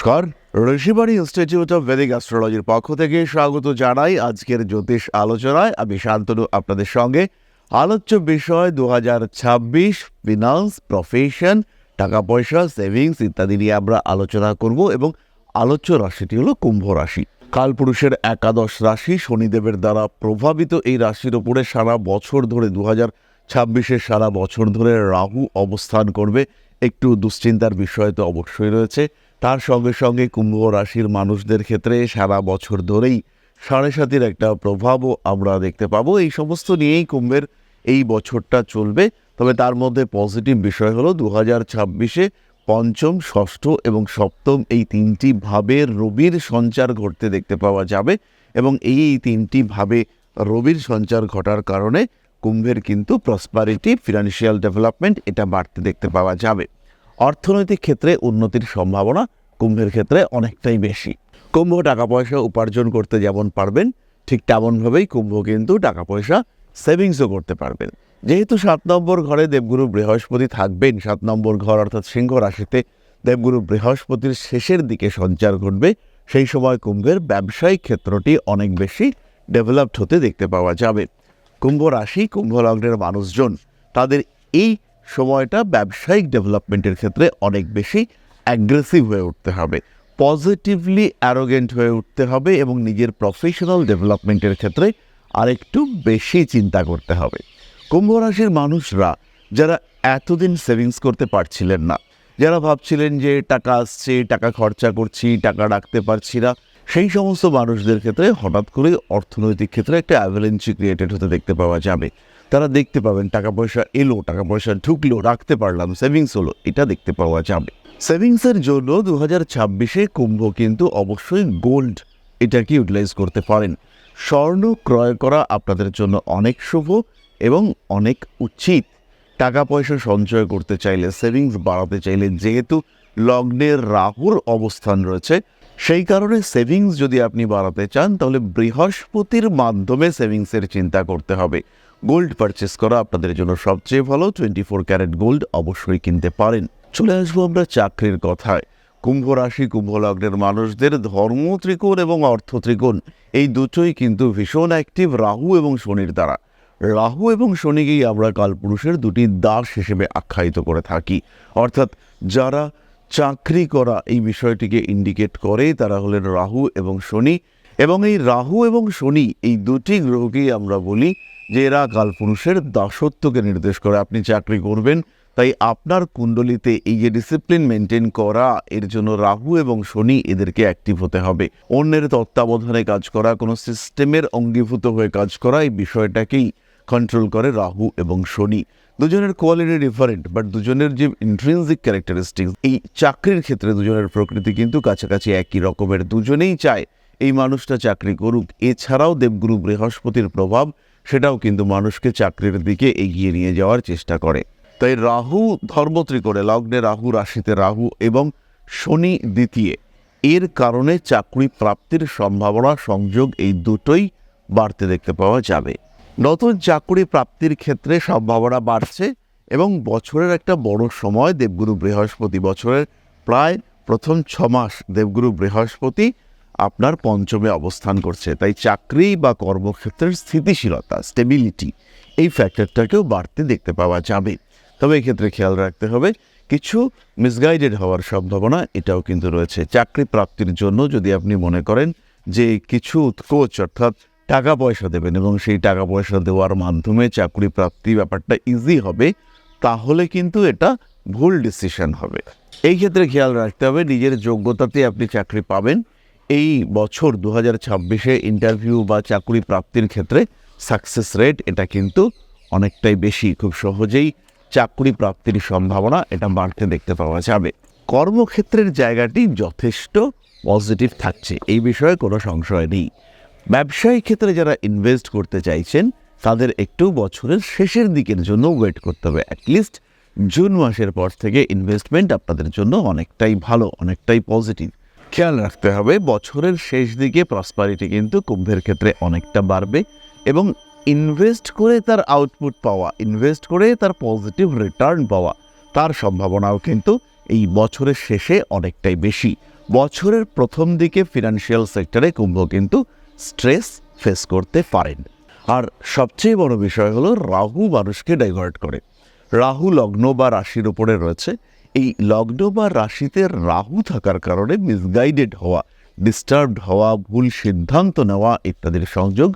নমস্কার। Rishibani institute of Vedic অ্যাস্ট্রোলজির পক্ষ থেকে স্বাগত জানাই আজকের জ্যোতিষ আলোচনায়। আমি শান্তনু, আপনাদের সঙ্গে। আলোচ্য বিষয় দু হাজার ছাব্বিশ ফিনান্স প্রফেশন টাকা পয়সা সেভিংস ইত্যাদি নিয়ে আমরা আলোচনা করব এবং আলোচ্য রাশিটি হলো কুম্ভ রাশি। কালপুরুষের একাদশ রাশি শনিদেবের দ্বারা প্রভাবিত এই রাশির ওপরে সারা বছর ধরে দু হাজার ছাব্বিশের সারা বছর ধরে রাহু অবস্থান করবে। একটু দুশ্চিন্তার বিষয় তো অবশ্যই রয়েছে। তার সঙ্গে সঙ্গে কুম্ভ রাশির মানুষদের ক্ষেত্রে সারা বছর ধরেই সাড়ে সাতির একটা প্রভাবও আমরা দেখতে পাবো। এই সমস্ত নিয়েই কুম্ভের এই বছরটা চলবে। তবে তার মধ্যে পজিটিভ বিষয় হলো দু হাজার ছাব্বিশে পঞ্চম, ষষ্ঠ এবং সপ্তম এই তিনটি ভাবে রবির সঞ্চার ঘটতে দেখতে পাওয়া যাবে এবং এই তিনটি ভাবে রবির সঞ্চার ঘটার কারণে কুম্ভের কিন্তু প্রসপারিটি ফিনান্সিয়াল ডেভেলপমেন্ট এটা বাড়তে দেখতে পাওয়া যাবে। অর্থনৈতিক ক্ষেত্রে উন্নতির সম্ভাবনা কুম্ভের ক্ষেত্রে অনেকটাই বেশি। কুম্ভ টাকা পয়সা উপার্জন করতে যেমন পারবেন, ঠিক তেমনভাবেই কুম্ভ কিন্তু টাকা পয়সা সেভিংসও করতে পারবেন। যেহেতু সাত নম্বর ঘরে দেবগুরু বৃহস্পতি থাকবেন, সাত নম্বর ঘর অর্থাৎ সিংহ রাশিতে দেবগুরু বৃহস্পতির শেষের দিকে সঞ্চার ঘটবে, সেই সময় কুম্ভের ব্যবসায়িক ক্ষেত্রটি অনেক বেশি ডেভেলপড হতে দেখতে পাওয়া যাবে। কুম্ভ রাশি, কুম্ভ লগ্নের মানুষজন, তাদের এই সময়টা ব্যবসায়িক ডেভেলপমেন্টের ক্ষেত্রে অনেক বেশি অ্যাগ্রেসিভ হয়ে উঠতে হবে। পজিটিভলি অ্যারোগেন্ট হয়ে উঠতে হবে এবং নিজের প্রফেশনাল ডেভেলপমেন্টের ক্ষেত্রে আরেকটু বেশি চিন্তা করতে হবে। কুম্ভ রাশির মানুষরা যারা এতদিন সেভিংস করতে পারছিলেন না, যারা ভাবছিলেন যে টাকা আসছে, টাকা খরচা করছি, টাকা রাখতে পারছি না সেই সমস্ত মানুষদের ক্ষেত্রে হঠাৎ করে অর্থনৈতিক ক্ষেত্রে একটা অ্যাভেলেন্সি ক্রিয়েটেড হতে দেখতে পাওয়া যাবে। তারা দেখতে পাবেন টাকা পয়সা এলো টাকা পয়সা ঢুকলো, রাখতে পারলাম সেভিংস হলো, এটা দেখতে পাওয়া যাবে। সেভিংসের জন্য দু হাজার ছাব্বিশে কুম্ভ কিন্তু অবশ্যই গোল্ড এটাকে ইউটিলাইজ করতে পারেন। স্বর্ণ ক্রয় করা আপনাদের জন্য অনেক শুভ এবং অনেক উচিত। টাকা পয়সা সঞ্চয় করতে চাইলে সেভিংস বাড়াতে চাইলে যেহেতু লগ্নের রাহুর অবস্থান রয়েছে সেই কারণে সেভিংস যদি আপনি বাড়াতে চান, তাহলে বৃহস্পতির মাধ্যমে সেভিংসের চিন্তা করতে হবে। গোল্ড পারচেস করা আপনাদের জন্য সবচেয়ে ভালো। টোয়েন্টি ফোর ক্যারেট গোল্ড অবশ্যই কিনতে পারেন। চলে আসব আমরা চাকরির কথায়। কুম্ভ রাশি, কুম্ভ লগ্নের মানুষদের ধর্ম ত্রিকোণ এবং অর্থ ত্রিকোণ, এই দুটোই কিন্তু ভীষণ অ্যাক্টিভ রাহু এবং শনির দ্বারা। রাহু এবং শনিকেই আমরা কালপুরুষের দুটি দাস হিসেবে আখ্যায়িত করে থাকি। অর্থাৎ যারা চাকরি করা এই বিষয়টিকে ইন্ডিকেট করে, তারা হলেন রাহু এবং শনি। এবং এই রাহু এবং শনি, এই দুটি গ্রহকেই আমরা বলি যে এরা কালপুরুষের দাসত্বকে নির্দেশ করে। আপনি চাকরি করবেন, তাই আপনার কুণ্ডলিতে এই যে ডিসিপ্লিন মেনটেন করা, এর জন্য রাহু এবং শনি এদেরকে অ্যাক্টিভ হতে হবে। অন্যের তত্ত্বাবধানে কাজ করা, কোনো সিস্টেমের অঙ্গীভূত হয়ে কাজ করা, এই বিষয়টাকেই কন্ট্রোল করে রাহু এবং শনি। দুজনের কোয়ালিটি ডিফারেন্ট বাট দুজনের যে ইন্ট্রেন্সিক ক্যারেক্টারিস্টিক্স এই চাকরির ক্ষেত্রে দুজনের প্রকৃতি কিন্তু কাছাকাছি একই রকমের। দুজনেই চায় এই মানুষটা চাকরি করুক। এছাড়াও দেবগুরু বৃহস্পতির প্রভাব, সেটাও কিন্তু মানুষকে চাকরির দিকে এগিয়ে নিয়ে যাওয়ার চেষ্টা করে। তাই রাহু ধর্মত্রিকোণে, লগ্নে রাহু, রাশিতে রাহু এবং শনি দ্বিতীয়, এর কারণে চাকরি প্রাপ্তির সম্ভাবনা, সংযোগ এই দুটোই বাড়তে দেখতে পাওয়া যাবে। নতুন চাকরি প্রাপ্তির ক্ষেত্রে সম্ভাবনা বাড়ছে এবং বছরের একটা বড় সময় দেবগুরু বৃহস্পতি বছরের প্রায় প্রথম ছ মাস দেবগুরু বৃহস্পতি আপনার পঞ্চমে অবস্থান করছে। তাই চাকরি বা কর্মক্ষেত্রের স্থিতিশীলতা স্টেবিলিটি এই ফ্যাক্টরটাকেও বাড়তে দেখতে পাওয়া যাবে। তবে এক্ষেত্রে খেয়াল রাখতে হবে, কিছু মিসগাইডেড হওয়ার সম্ভাবনা এটাও কিন্তু রয়েছে। চাকরি প্রাপ্তির জন্য যদি আপনি মনে করেন যে কিছু উৎকোচ অর্থাৎ টাকা পয়সা দেবেন এবং সেই টাকা পয়সা দেওয়ার মাধ্যমে চাকরি প্রাপ্তি ব্যাপারটা ইজি হবে, তাহলে কিন্তু এটা ভুল ডিসিশন হবে। এই ক্ষেত্রে খেয়াল রাখতে হবে, নিজের যোগ্যতাতে আপনি চাকরি পাবেন। এই বছর দু হাজার ছাব্বিশে ইন্টারভিউ বা চাকরি প্রাপ্তির ক্ষেত্রে সাকসেস রেট এটা কিন্তু অনেকটাই বেশি, খুব সহজেই চাকরি প্রাপ্তির সম্ভাবনা এটা বাড়তে দেখতে পাওয়া যাবে। কর্মক্ষেত্রের জায়গাটি যথেষ্ট পজিটিভ থাকছে, এই বিষয়ে কোনো সংশয় নেই। ব্যবসায়িক ক্ষেত্রে যারা ইনভেস্ট করতে চাইছেন, তাদের একটু বছরের শেষের দিকের জন্য ওয়েট করতে হবে। অ্যাটলিস্ট জুন মাসের পর থেকে ইনভেস্টমেন্ট আপনাদের জন্য অনেকটাই ভালো, অনেকটাই পজিটিভ খেয়াল রাখতে হবে, বছরের শেষ দিকে প্রসপারিটি কিন্তু কুম্ভের ক্ষেত্রে অনেকটা বাড়বে এবং ইনভেস্ট করে তার আউটপুট পাওয়া ইনভেস্ট করে তার পজিটিভ রিটার্ন পাওয়া, তার সম্ভাবনাও কিন্তু এই বছরের শেষে অনেকটাই বেশি। বছরের প্রথম দিকে ফিনান্সিয়াল সেক্টরে কুম্ভ কিন্তু স্ট্রেস ফেস করতে পারেন। আর সবচেয়ে বড় বিষয় হলো রাহু মানুষকে ডাইভার্ট করে। রাহু লগ্ন বা রাশির উপরে রয়েছে। এই লগ্ন বা রাশিতে রাহু থাকার কারণে মিসগাইডেড হওয়া ডিস্টার্বড হওয়া, ভুল সিদ্ধান্ত নেওয়া ইত্যাদির সংযোগ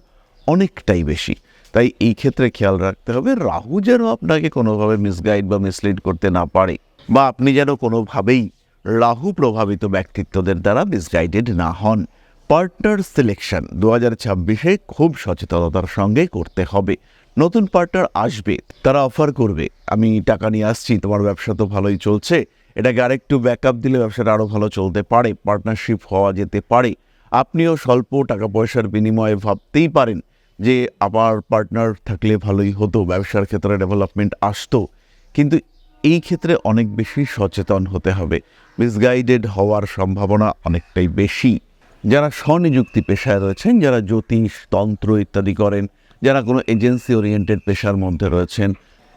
অনেকটাই বেশি। তাই এই ক্ষেত্রে খেয়াল রাখতে হবে, রাহু যেন আপনাকে কোনোভাবে মিসগাইড বা মিসলিড করতে না পারে বা আপনি যেন কোনোভাবেই রাহু প্রভাবিত ব্যক্তিত্বদের দ্বারা মিসগাইডেড না হন। পার্টনার সিলেকশন দু হাজার ছাব্বিশে খুব সচেতনতার সঙ্গে করতে হবে। নতুন পার্টনার আসবে, তারা অফার করবে। আমি টাকা নিয়ে আসছি, তোমার ব্যবসা তো ভালোই চলছে। এটাকে আরেকটু ব্যাকআপ দিলে ব্যবসাটা আরও ভালো চলতে পারে পার্টনারশিপ হওয়া যেতে পারে। আপনিও স্বল্প টাকা পয়সার বিনিময়ে ভাবতেই পারেন যে আবার পার্টনার থাকলে ভালোই হতো, ব্যবসার ক্ষেত্রে ডেভেলপমেন্ট আসতো। কিন্তু এই ক্ষেত্রে অনেক বেশি সচেতন হতে হবে। মিসগাইডেড হওয়ার সম্ভাবনা অনেকটাই বেশি। যারা স্বনিযুক্তি পেশায় রয়েছেন, যারা জ্যোতিষ, তন্ত্র ইত্যাদি করেন, যারা কোনো এজেন্সি ওরিয়েন্টেড পেশার মধ্যে রয়েছেন,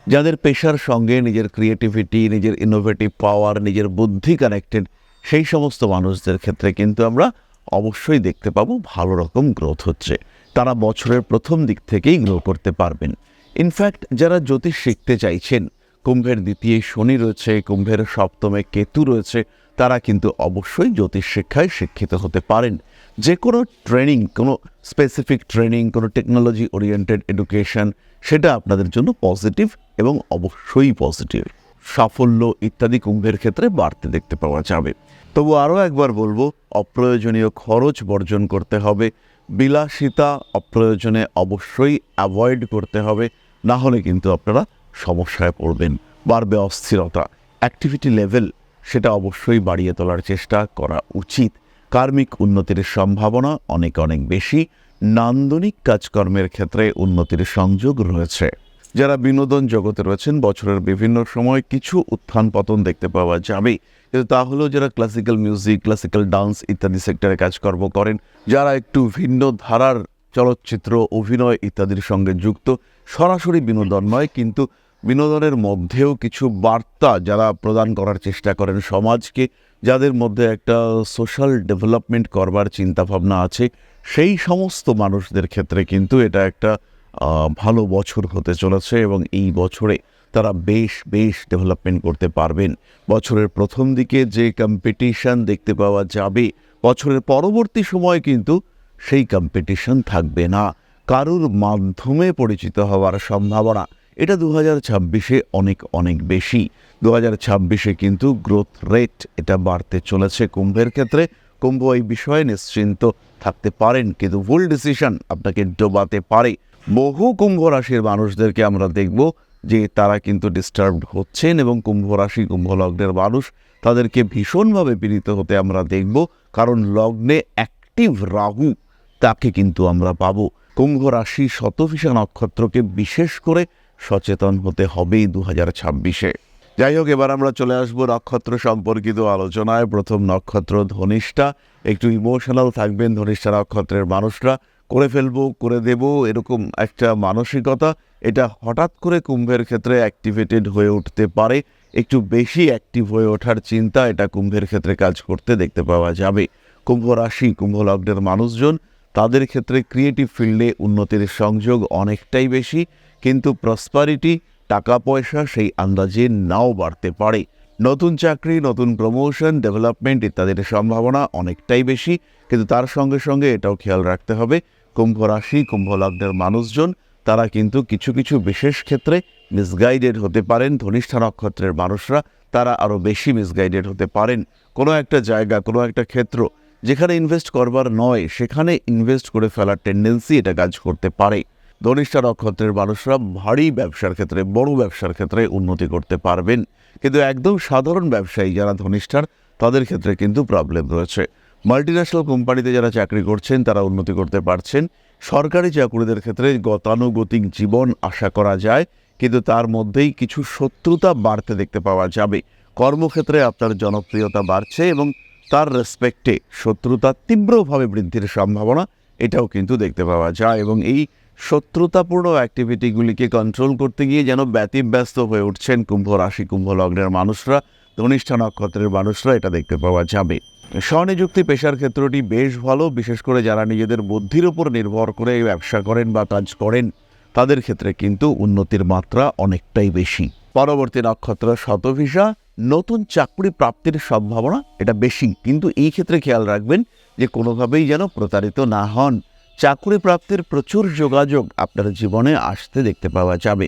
যাদের পেশার সঙ্গে নিজের ক্রিয়েটিভিটি নিজের ইনোভেটিভ পাওয়ার নিজের বুদ্ধি কানেক্টেড সেই সমস্ত মানুষদের ক্ষেত্রে কিন্তু আমরা অবশ্যই দেখতে পাবো ভালো রকম গ্রোথ হচ্ছে। তারা বছরের প্রথম দিক থেকেই গ্রো করতে পারবেন। ইনফ্যাক্ট যারা জ্যোতিষ শিখতে চাইছেন কুম্ভের দ্বিতীয় শনি রয়েছে, কুম্ভের সপ্তমে কেতু রয়েছে, তারা কিন্তু অবশ্যই জ্যোতিষ শিক্ষায় শিক্ষিত হতে পারেন। যে কোনো ট্রেনিং, কোনো স্পেসিফিক ট্রেনিং, কোনো টেকনোলজি ওরিয়েন্টেড এডুকেশন সেটা আপনাদের জন্য পজিটিভ এবং অবশ্যই পজিটিভ সাফল্য ইত্যাদি কুম্ভের ক্ষেত্রে বাড়তে দেখতে পাওয়া যাবে। তবু আরও একবার বলব, অপ্রয়োজনীয় খরচ বর্জন করতে হবে। বিলাসিতা অপ্রয়োজনে অবশ্যই অ্যাভয়েড করতে হবে। না হলে কিন্তু আপনারা সমস্যায় পড়বেন। বাড়বে অস্থিরতা। অ্যাক্টিভিটি লেভেল সেটা অবশ্যই বাড়িয়ে তোলার চেষ্টা করা উচিত। কার্মিক উন্নতির সম্ভাবনা অনেক অনেক বেশি। নান্দনিক কাজকর্মের ক্ষেত্রে উন্নতির সংযোগ রয়েছে। যারা বিনোদন জগতে রয়েছেন, বছরের বিভিন্ন সময় কিছু উত্থান পতন দেখতে পাওয়া যাবে। কিন্তু তা হলেও যারা ক্লাসিক্যাল মিউজিক ক্লাসিক্যাল ডান্স ইত্যাদি সেক্টরে কাজকর্ম করেন, যারা একটু ভিন্ন ধারার চলচ্চিত্র, অভিনয় ইত্যাদির সঙ্গে যুক্ত, সরাসরি বিনোদন নয়, কিন্তু বিনোদনের মধ্যেও কিছু বার্তা যারা প্রদান করার চেষ্টা করেন সমাজকে, যাদের মধ্যে একটা সোশ্যাল ডেভেলপমেন্ট করবার চিন্তাভাবনা আছে, সেই সমস্ত মানুষদের ক্ষেত্রে কিন্তু এটা একটা ভালো বছর হতে চলেছে এবং এই বছরে তারা বেশ বেশ ডেভেলপমেন্ট করতে পারবেন। বছরের প্রথম দিকে যে কম্পিটিশান দেখতে পাওয়া যাবে, বছরের পরবর্তী সময় কিন্তু সেই কম্পিটিশন থাকবে না। কারুর মাধ্যমে পরিচিত হওয়ার সম্ভাবনা এটা দু হাজার ছাব্বিশে অনেক অনেক বেশি। দু হাজার ছাব্বিশে কিন্তু গ্রোথ রেট এটা বাড়তে চলেছে কুম্ভের ক্ষেত্রে। কুম্ভ এই বিষয়ে নিশ্চিন্ত থাকতে পারেন, কিন্তু ভুল ডিসিশন আপনাকে ডোবাতে পারে। বহু কুম্ভ রাশির মানুষদেরকে আমরা দেখব যে তারা কিন্তু ডিস্টার্বড হচ্ছেন এবং কুম্ভ রাশি, কুম্ভ লগ্নের মানুষ তাদেরকে ভীষণভাবে পীড়িত হতে আমরা দেখব, কারণ লগ্নে অ্যাক্টিভ রাহু, তাকে কিন্তু আমরা পাবো। কুম্ভ রাশি শতভিষা নক্ষত্রকে বিশেষ করে সচেতন হতে হবেই দু হাজার ছাব্বিশে। যাই হোক, এবার আমরা চলে আসব নক্ষত্র সম্পর্কিত আলোচনায়। প্রথম নক্ষত্র ধনিষ্ঠা। একটু ইমোশনাল থাকবেন ধনিষ্ঠা নক্ষত্রের মানুষরা। করে ফেলব, করে দেব, এরকম একটা মানসিকতা। এটা হঠাৎ করে কুম্ভের ক্ষেত্রে অ্যাক্টিভেটেড হয়ে উঠতে পারে। একটু বেশি অ্যাক্টিভ হয়ে ওঠার চিন্তা এটা কুম্ভের ক্ষেত্রে কাজ করতে দেখতে পাওয়া যাবে। কুম্ভ রাশি, কুম্ভ লগ্নের মানুষজন, তাদের ক্ষেত্রে ক্রিয়েটিভ ফিল্ডে উন্নতির সংযোগ অনেকটাই বেশি। কিন্তু প্রসপারিটি টাকা পয়সা সেই আন্দাজে নাও বাড়তে পারে। নতুন চাকরি, নতুন প্রমোশন ডেভেলপমেন্ট ইত্যাদির সম্ভাবনা অনেকটাই বেশি, কিন্তু তার সঙ্গে সঙ্গে এটাও খেয়াল রাখতে হবে, কুম্ভ রাশি, কুম্ভ লগ্নের মানুষজন, তারা কিন্তু কিছু কিছু বিশেষ ক্ষেত্রে মিসগাইডেড হতে পারেন, ধনিষ্ঠা নক্ষত্রের মানুষরা, তারা আরও বেশি মিসগাইডেড হতে পারেন। কোনো একটা জায়গা, কোনো একটা ক্ষেত্র যেখানে ইনভেস্ট করবার নয়, সেখানে ইনভেস্ট করে ফেলার টেন্ডেন্সি এটা কাজ করতে পারে। ধনিষ্ঠা নক্ষত্রের মানুষরা ভারী ব্যবসার ক্ষেত্রে, বড় ব্যবসার ক্ষেত্রে উন্নতি করতে পারবেন। কিন্তু একদম সাধারণ ব্যবসায়ী যারা ধনিষ্ঠার, তাদের ক্ষেত্রে কিন্তু প্রবলেম রয়েছে। মাল্টিন্যাশনাল কোম্পানিতে যারা চাকরি করছেন, তারা উন্নতি করতে পারছেন। সরকারি চাকুরিদের ক্ষেত্রে গতানুগতিক জীবন আশা করা যায়, কিন্তু তার মধ্যেই কিছু শত্রুতা বাড়তে দেখতে পাওয়া যাবে। কর্মক্ষেত্রে আপনার জনপ্রিয়তা বাড়ছে এবং তার রেসপেক্টে শত্রুতা তীব্রভাবে বৃদ্ধির সম্ভাবনা, এটাও কিন্তু দেখতে পাওয়া যায়। এবং এই শত্রুতাপূর্ণ অ্যাক্টিভিটিগুলিকে কন্ট্রোল করতে গিয়ে যেন ব্যতিব্যস্ত হয়ে উঠছেন কুম্ভ রাশি, কুম্ভ লগ্নের মানুষরা, ধনিষ্ঠা নক্ষত্রের মানুষরা, এটা দেখতে পাওয়া যাবে। স্বনিযুক্তি পেশার ক্ষেত্রটি বেশ ভালো, বিশেষ করে যারা নিজেদের বুদ্ধির উপর নির্ভর করে ব্যবসা করেন বা কাজ করেন, তাদের ক্ষেত্রে কিন্তু উন্নতির মাত্রা অনেকটাই বেশি। পরবর্তী নক্ষত্র শতভিসা, নতুন চাকরি প্রাপ্তির সম্ভাবনা এটা বেশি। কিন্তু এই ক্ষেত্রে খেয়াল রাখবেন যে কোনোভাবেই যেন প্রতারিত না হন। চাকরি প্রাপ্তির প্রচুর যোগাযোগ আপনার জীবনে আসতে দেখতে পাওয়া যাবে।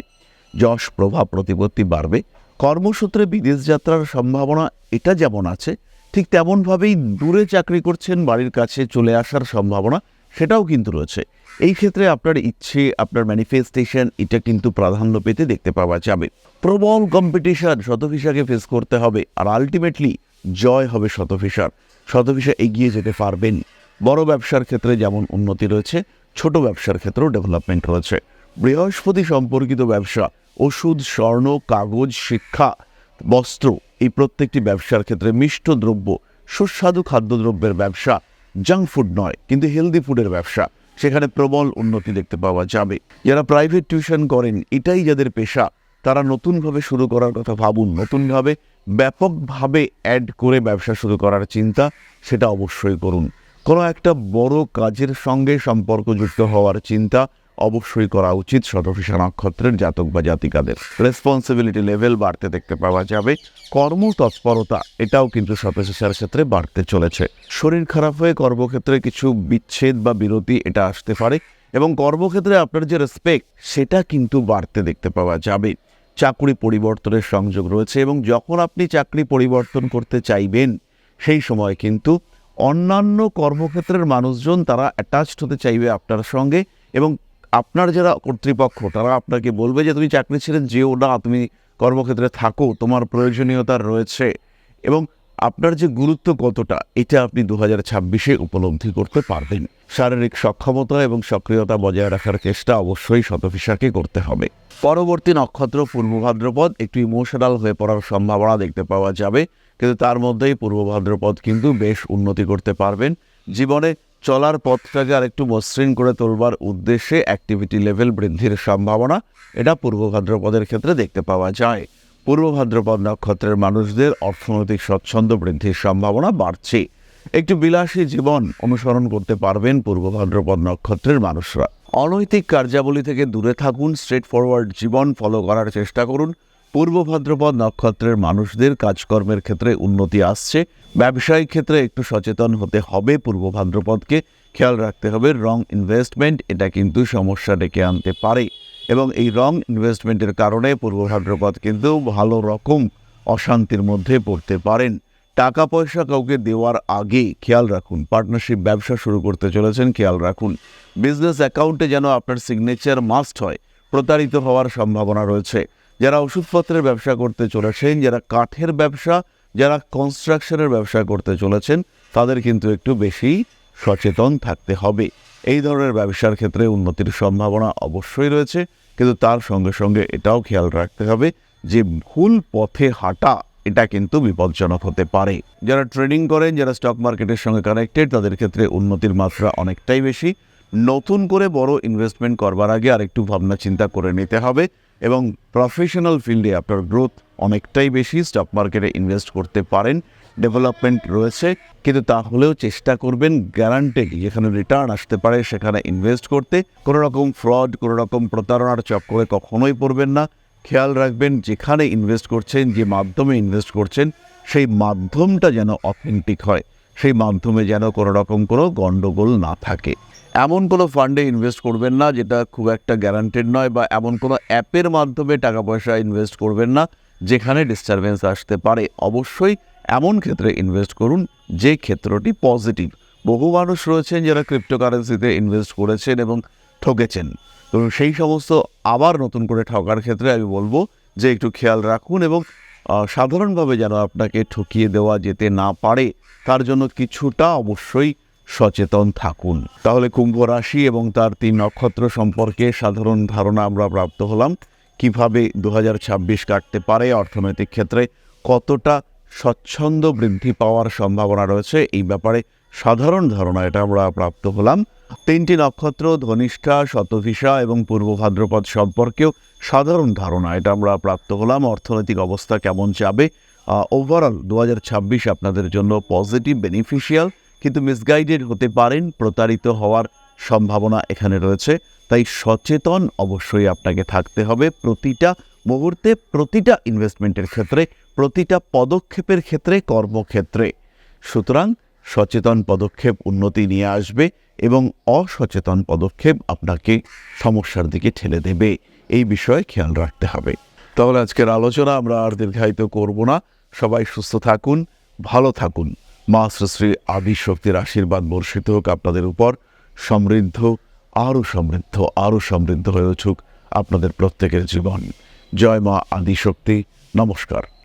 যশ প্রভাব প্রতিপত্তি বাড়বে। কর্মসূত্রে বিদেশ যাত্রার সম্ভাবনা এটা যেমন আছে, ঠিক তেমনভাবেই দূরে চাকরি করছেন, বাড়ির কাছে চলে আসার সম্ভাবনা সেটাও কিন্তু রয়েছে। এই ক্ষেত্রে আপনার ইচ্ছে, আপনার ম্যানিফেস্টেশন এটা কিন্তু প্রাধান্য পেতে দেখতে পাওয়া যাবে। প্রবল কম্পিটিশন শতভিসাকে ফেস করতে হবে আর আলটিমেটলি জয় হবে শতভিসার। শতভিসা এগিয়ে যেতে পারবেন বড় ব্যবসার ক্ষেত্রে যেমন উন্নতি রয়েছে, ছোট ব্যবসার ক্ষেত্রেও ডেভেলপমেন্ট রয়েছে বৃহস্পতি সম্পর্কিত ব্যবসা, ওষুধ, স্বর্ণ, কাগজ, শিক্ষা, বস্ত্র, এই প্রত্যেকটি ব্যবসার ক্ষেত্রে মিষ্ট দ্রব্য, সুস্বাদু খাদ্যদ্রব্যের ব্যবসা জাঙ্ক ফুড নয়, কিন্তু হেলদি ফুডের ব্যবসা। সেখানে প্রবল উন্নতি দেখতে পাওয়া যাবে। যারা প্রাইভেট টিউশন করেন, এটাই যাদের পেশা, তারা নতুনভাবে শুরু করার কথা ভাবুন। নতুনভাবে ব্যাপকভাবে অ্যাড করে ব্যবসা শুরু করার চিন্তা, সেটা অবশ্যই করুন। কোনো একটা বড় কাজের সঙ্গে সম্পর্কযুক্ত হওয়ার চিন্তা অবশ্যই করা উচিত শতভিষা নক্ষত্রের জাতক বা জাতিকাদের। রেসপন্সিবিলিটি লেভেল বাড়তে দেখতে পাওয়া যাবে। কর্মতৎপরতা, এটাও কিন্তু শতভিষার ক্ষেত্রে বাড়তে চলেছে। শরীর খারাপ হয়ে কর্মক্ষেত্রে কিছু বিচ্ছেদ বা বিরতি এটা আসতে পারে এবং কর্মক্ষেত্রে আপনার যে রেসপেক্ট সেটা কিন্তু বাড়তে দেখতে পাওয়া যাবে। চাকরি পরিবর্তনের সংযোগ রয়েছে এবং যখন আপনি চাকরি পরিবর্তন করতে চাইবেন, সেই সময় কিন্তু অন্যান্য কর্মক্ষেত্রের মানুষজন তারা অ্যাটাচড হতে চাইবে আপনার সঙ্গে এবং আপনার যারা কর্তৃপক্ষ, তারা আপনাকে বলবে যে, তুমি চাকরি ছেড়ে যেও না, তুমি কর্মক্ষেত্রে থাকো, তোমার প্রয়োজনীয়তা রয়েছে। এবং আপনার যে গুরুত্ব কতটা, এটা আপনি দু হাজার ছাব্বিশে উপলব্ধি করতে পারবেন। শারীরিক সক্ষমতা এবং সক্রিয়তা বজায় রাখার চেষ্টা অবশ্যই শতফিসাকে করতে হবে। পরবর্তী নক্ষত্র পূর্ব ভাদ্রপদ একটু ইমোশনাল হয়ে পড়ার সম্ভাবনা দেখতে পাওয়া যাবে, কিন্তু তার মধ্যেই পূর্ব ভাদ্রপদ কিন্তু বেশ উন্নতি করতে পারবেন। জীবনে চলার পথটাকে আর একটু মসৃণ করে তোলবার উদ্দেশ্যে অ্যাক্টিভিটি লেভেল বৃদ্ধির সম্ভাবনা, এটা পূর্ব ভাদ্রপদের ক্ষেত্রে দেখতে পাওয়া যায়। পূর্ব ভাদ্রপদ নক্ষত্রের মানুষদের অর্থনৈতিক স্বচ্ছন্দ বৃদ্ধির সম্ভাবনা বাড়ছে। একটু বিলাসী জীবন অনুসরণ করতে পারবেন পূর্ব ভাদ্রপদ নক্ষত্রের মানুষরা। অনৈতিক কার্যাবলী থেকে দূরে থাকুন স্ট্রেট ফরওয়ার্ড জীবন ফলো করার চেষ্টা করুন। পূর্ব ভাদ্রপদ নক্ষত্রের মানুষদের কাজকর্মের ক্ষেত্রে উন্নতি আসছে। ব্যবসায়িক ক্ষেত্রে একটু সচেতন হতে হবে। পূর্ব ভাদ্রপদকে খেয়াল রাখতে হবে। রং ইনভেস্টমেন্ট এটা কিন্তু সমস্যা ডেকে আনতে পারে। এবং এই রং ইনভেস্টমেন্টের কারণে পূর্ব ভাদ্রপদ কিন্তু ভালো রকম অশান্তির মধ্যে পড়তে পারেন। টাকা পয়সা কাউকে দেওয়ার আগে খেয়াল রাখুন পার্টনারশিপ ব্যবসা শুরু করতে চলেছেন, খেয়াল রাখুন। বিজনেস অ্যাকাউন্টে যেন আপনার সিগনেচার মাস্ট হয়, প্রতারিত হওয়ার সম্ভাবনা রয়েছে। যারা ওষুধপত্রের ব্যবসা করতে চলেছেন, যারা কাঠের ব্যবসা, যারা কনস্ট্রাকশনের ব্যবসা করতে চলেছেন, তাদের কিন্তু একটু বেশি সচেতন থাকতে হবে। এই ধরনের ব্যবসার ক্ষেত্রে উন্নতির সম্ভাবনা অবশ্যই রয়েছে, কিন্তু তার সঙ্গে সঙ্গে এটাও খেয়াল রাখতে হবে যে ভুল পথে হাঁটা এটা কিন্তু বিপজ্জনক হতে পারে। যারা ট্রেডিং করেন, যারা স্টক মার্কেটের সঙ্গে কানেক্টেড, তাদের ক্ষেত্রে উন্নতির মাত্রা অনেকটাই বেশি। নতুন করে বড় ইনভেস্টমেন্ট করবার আগে আরেকটু ভাবনা চিন্তা করে নিতে হবে এবং প্রফেশনাল ফিল্ডে আপনার গ্রোথ অনেকটাই বেশি স্টক মার্কেটে ইনভেস্ট করতে পারেন। ডেভেলপমেন্ট রয়েছে, কিন্তু তাহলেও চেষ্টা করবেন গ্যারান্টেড যেখানে রিটার্ন আসতে পারে সেখানে ইনভেস্ট করতে। কোনো রকম ফ্রড কোনো রকম প্রতারণার চক্করে কখনোই পড়বেন না। খেয়াল রাখবেন যেখানে ইনভেস্ট করছেন, যে মাধ্যমে ইনভেস্ট করছেন, সেই মাধ্যমটা যেন অথেন্টিক হয়, সেই মাধ্যমে যেন কোনো রকম কোনো গণ্ডগোল না থাকে। এমন কোনো ফান্ডে ইনভেস্ট করবেন না যেটা খুব একটা গ্যারান্টেড নয় বা এমন কোনো অ্যাপের মাধ্যমে টাকা পয়সা ইনভেস্ট করবেন না, যেখানে ডিস্টারবেন্স আসতে পারে। অবশ্যই এমন ক্ষেত্রে ইনভেস্ট করুন যে ক্ষেত্রটি পজিটিভ বহু মানুষ রয়েছেন যারা ক্রিপ্টোকারেন্সিতে ইনভেস্ট করেছেন এবং ঠকেছেন। তো সেই সমস্ত আবার নতুন করে ঠকার ক্ষেত্রে আমি বলব যে একটু খেয়াল রাখুন এবং সাধারণভাবে যেন আপনাকে ঠকিয়ে দেওয়া যেতে না পারে, তার জন্য কিছুটা অবশ্যই সচেতন থাকুন। তাহলে কুম্ভ রাশি এবং তার তিন নক্ষত্র সম্পর্কে সাধারণ ধারণা আমরা প্রাপ্ত হলাম। কীভাবে দু হাজার ছাব্বিশ কাটতে পারে অর্থনৈতিক ক্ষেত্রে, কতটা স্বচ্ছন্দ বৃদ্ধি পাওয়ার সম্ভাবনা রয়েছে। এই ব্যাপারে সাধারণ ধারণা এটা আমরা প্রাপ্ত হলাম। তিনটি নক্ষত্র, ধনিষ্ঠা শতভিসা এবং পূর্ব ভাদ্রপদ সম্পর্কেও সাধারণ ধারণা এটা আমরা প্রাপ্ত হলাম। অর্থনৈতিক অবস্থা কেমন যাবে? ওভারঅল দু হাজার ছাব্বিশ আপনাদের জন্য পজিটিভ বেনিফিশিয়াল কিন্তু মিসগাইডেড হতে পারেন, প্রতারিত হওয়ার সম্ভাবনা এখানে রয়েছে। তাই সচেতন অবশ্যই আপনাকে থাকতে হবে। প্রতিটা মুহূর্তে প্রতিটা ইনভেস্টমেন্টের ক্ষেত্রে প্রতিটা পদক্ষেপের ক্ষেত্রে কর্মক্ষেত্রে। সুতরাং সচেতন পদক্ষেপ উন্নতি নিয়ে আসবে এবং অসচেতন পদক্ষেপ আপনাকে সমস্যার দিকে ঠেলে দেবে। এই বিষয়ে খেয়াল রাখতে হবে। তাহলে আজকের আলোচনা আমরা আর দীর্ঘায়িত করব না। সবাই সুস্থ থাকুন, ভালো থাকুন। মা শ্রী শ্রী আদিশক্তির আশীর্বাদ বর্ষিত হোক আপনাদের উপর। সমৃদ্ধ, আরও সমৃদ্ধ আরও সমৃদ্ধ হয়ে উঠুক আপনাদের প্রত্যেকের জীবন। জয় মা আদিশক্তি। নমস্কার।